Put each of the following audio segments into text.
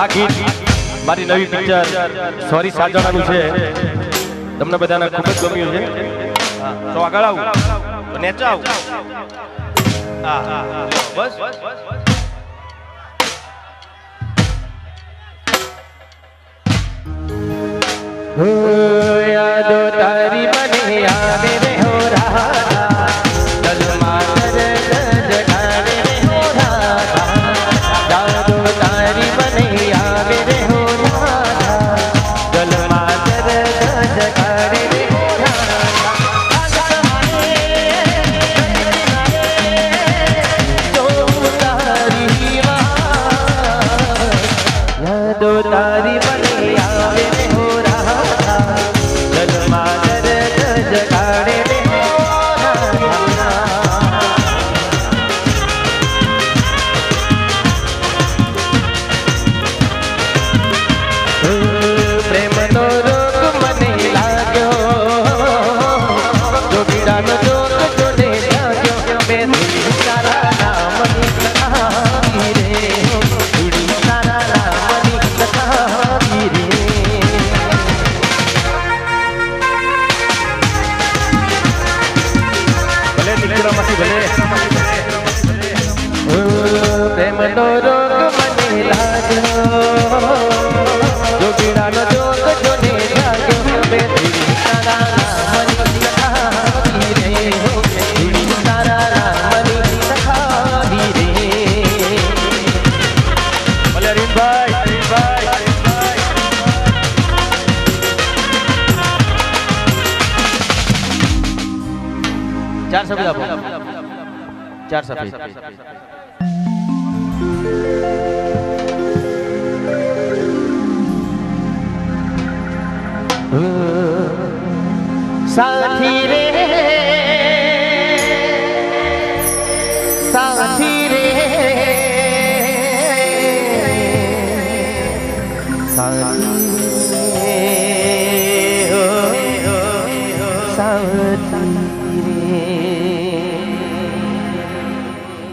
આ ગીત મારી નવી પિક્ચર સોરી સાજાણાનું છે. તમને બધાને ખૂબ જ ગમ્યું છે. તો આગળ આવું. તો નેચાવ બસ. યાદો ચાર શબ્દ આપો ચાર સફેદ साथी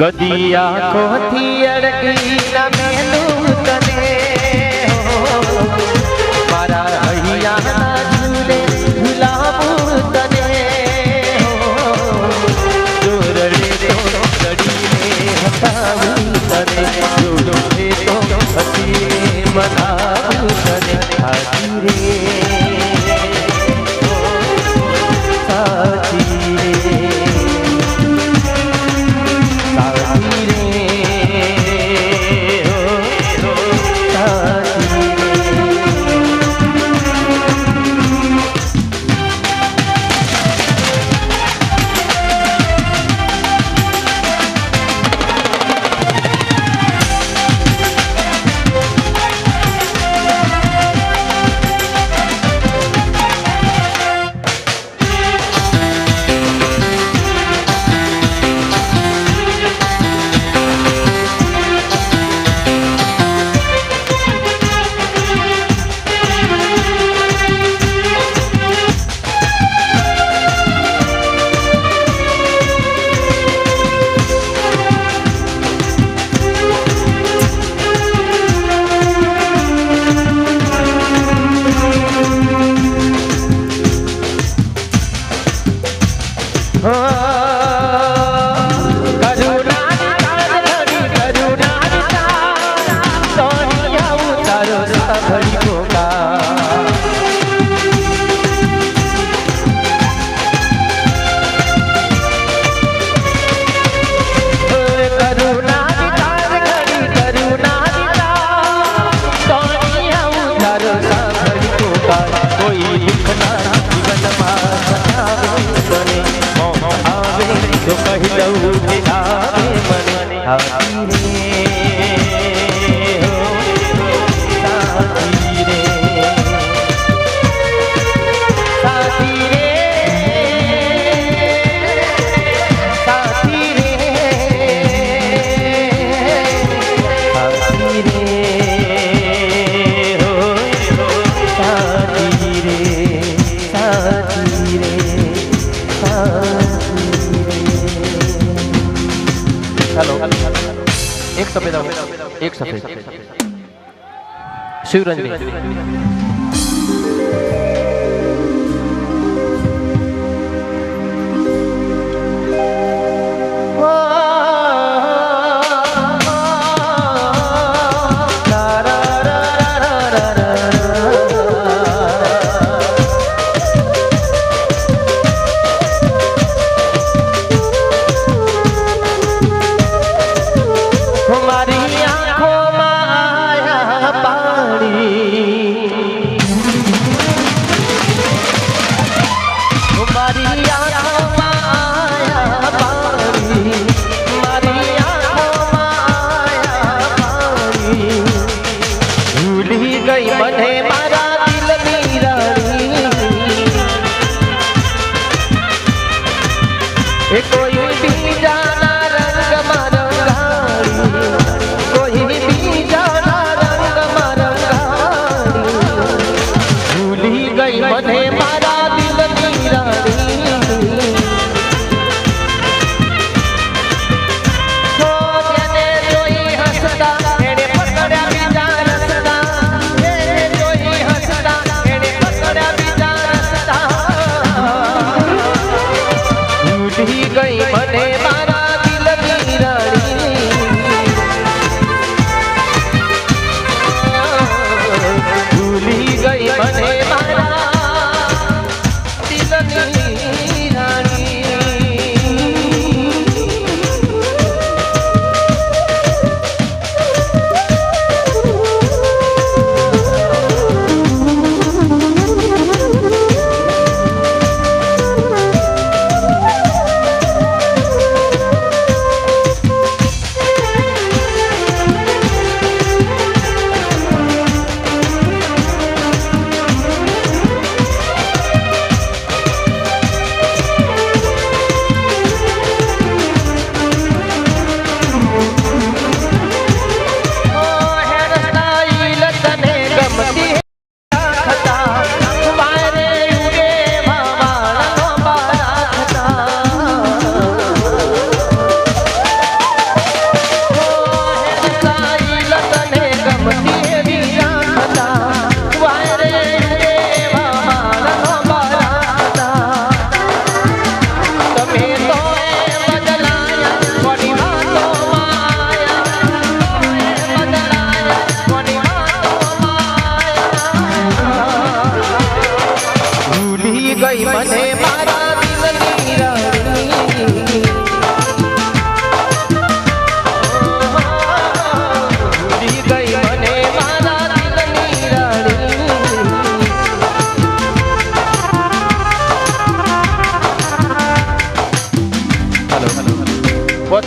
ગદિયા કોથી અડકી ના મેલું તને. મારા હૈયા ના જુલે તને. જોરડે તો લડીને હટાવું તને. જોડે તો હતી મનાવું તને. હાજી રે. આવે તો કહી દઉં આવે મને. एक सफेद एक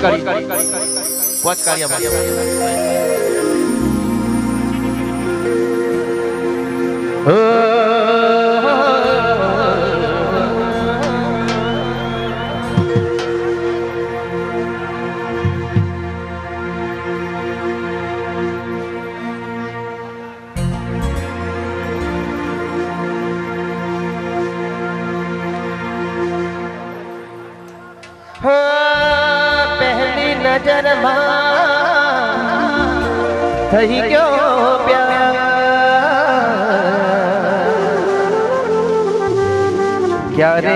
કરી. કોચ કાર્ય प्यार? ग्यारे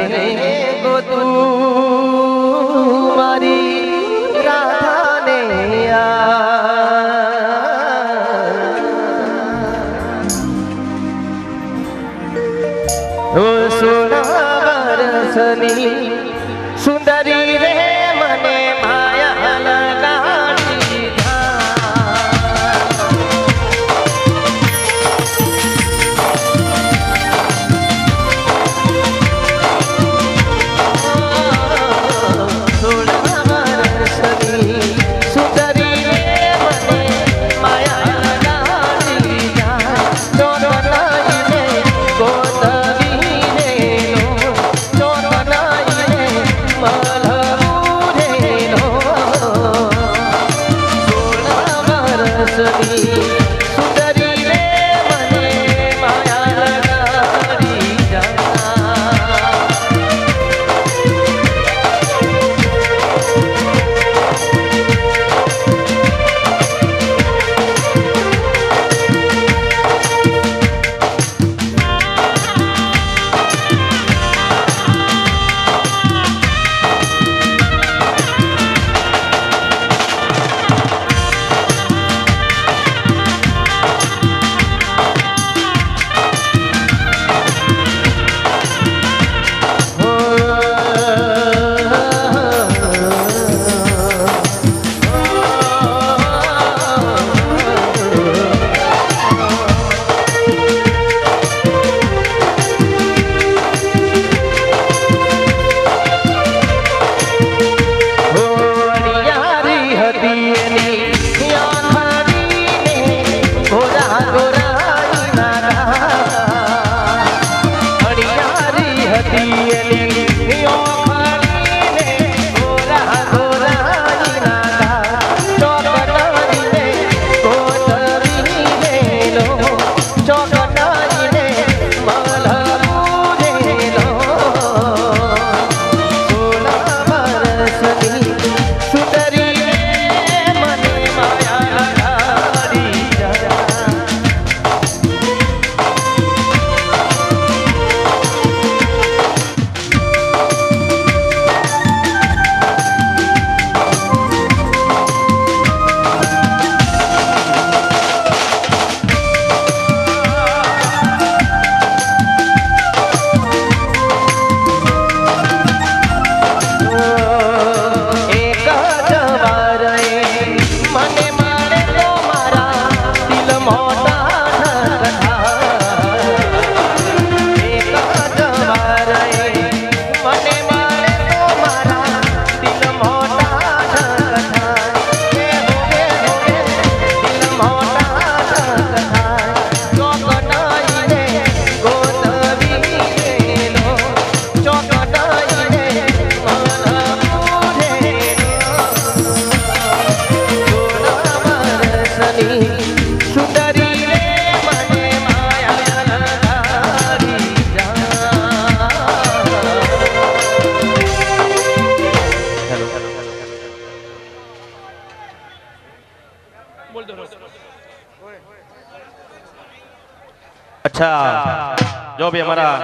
અચ્છા, જો ભાઈ અમારા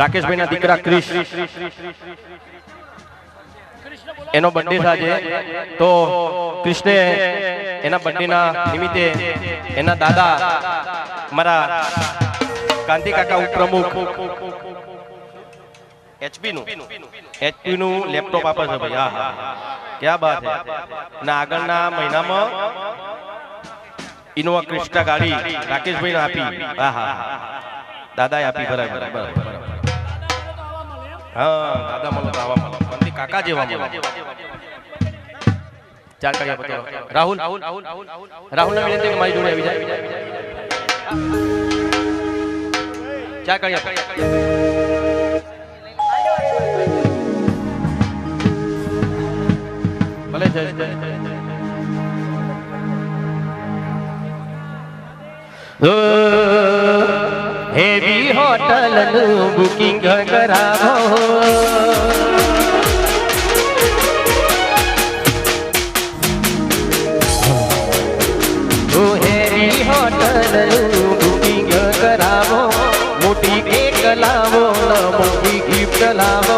રાકેશભાઈ ના દીકરા ક્રિશ, એનો બર્થડે આજે, તો કૃષ્ણે એના બર્થડેના નિમિત્તે એના દાદા મારા કાંતિ કાકા ઉપપ્રમુખ એચપી નું એચપી લેપટોપ આપે છે ભાઈ, હા હા ક્યાં બાત છે આગળના મહિનામાં ઇનોવા ક્રિસ્ટા ગાડી રાકેશભાઈને આપી. હા હા દાદાએ આપી બરાબર બરાબર હા દાદા મળે આવા મળે મંદી કાકા જેવા મળે ચાર કાકા બતાવો રાહુલ રાહુલ રાહુલ ને વિનંતી કે મારી જોડે આવી જાય? ચાર કાકા. ભલે જય જય. હેવી હોટલનું બુકિંગ કરાવો. હેવી હોટલનું બુકિંગ કરાવો. મોટી એક લાવો મોટી ગિફ્ટ લાવો.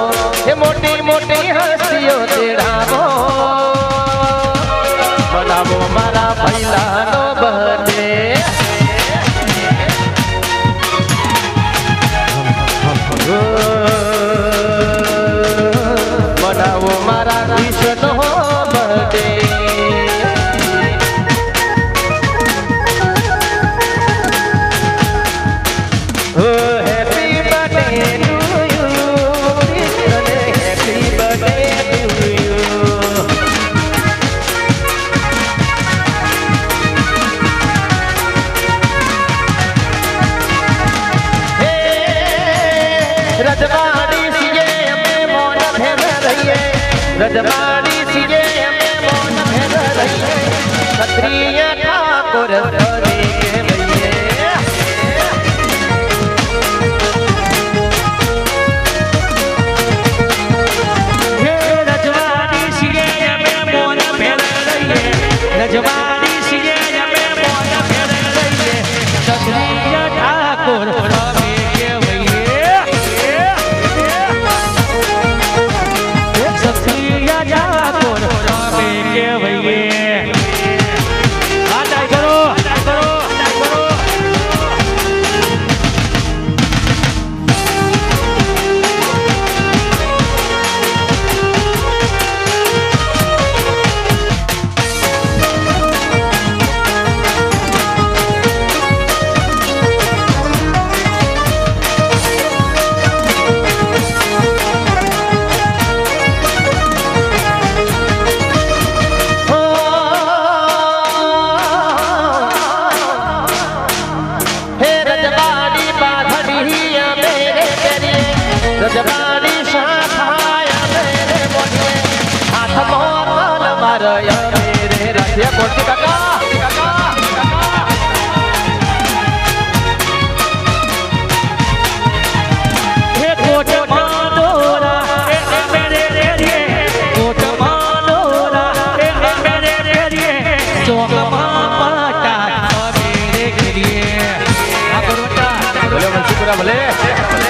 da mulher.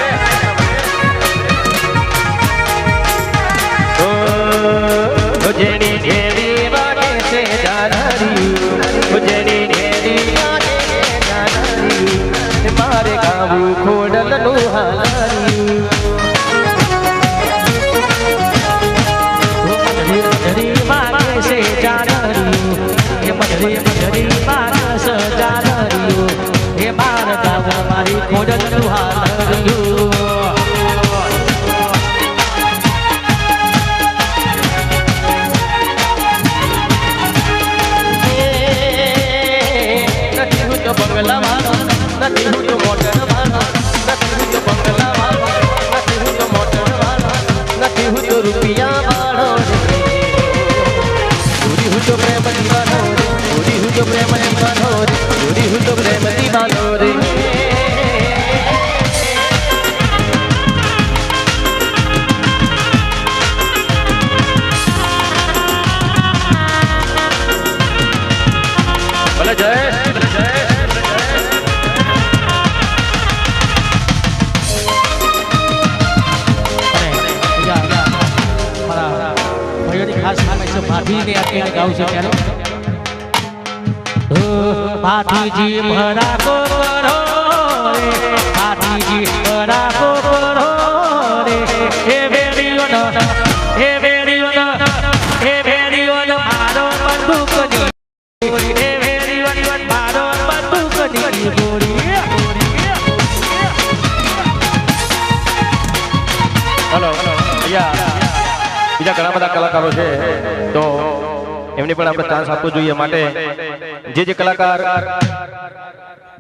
ભાથીને અત્યારે ગાવું છે ત્યારે? ઓ, ભાથીજી ભરાકો કરો રે હે ભાથીજી ભરાકો કરો રે. એ વેડીઓનો એ વેડીઓનો એ વેડીઓનો મારો વેડીઓનો મારો બંદૂકની ગોળી. હલો અહીંયા બીજા ઘણા બધા કલાકારો છે. તો એમને પણ આપણે ચાન્સ આપવો જોઈએ માટે. જે જે કલાકાર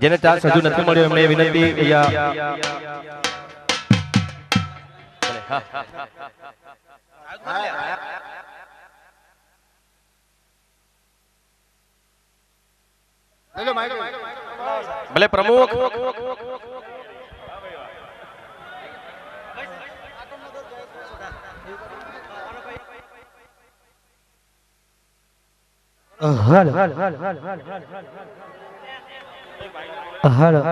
જેને ચાન્સ હજુ નથી મળ્યો, એમને વિનંતી ભલે પ્રમુખ હલો હલો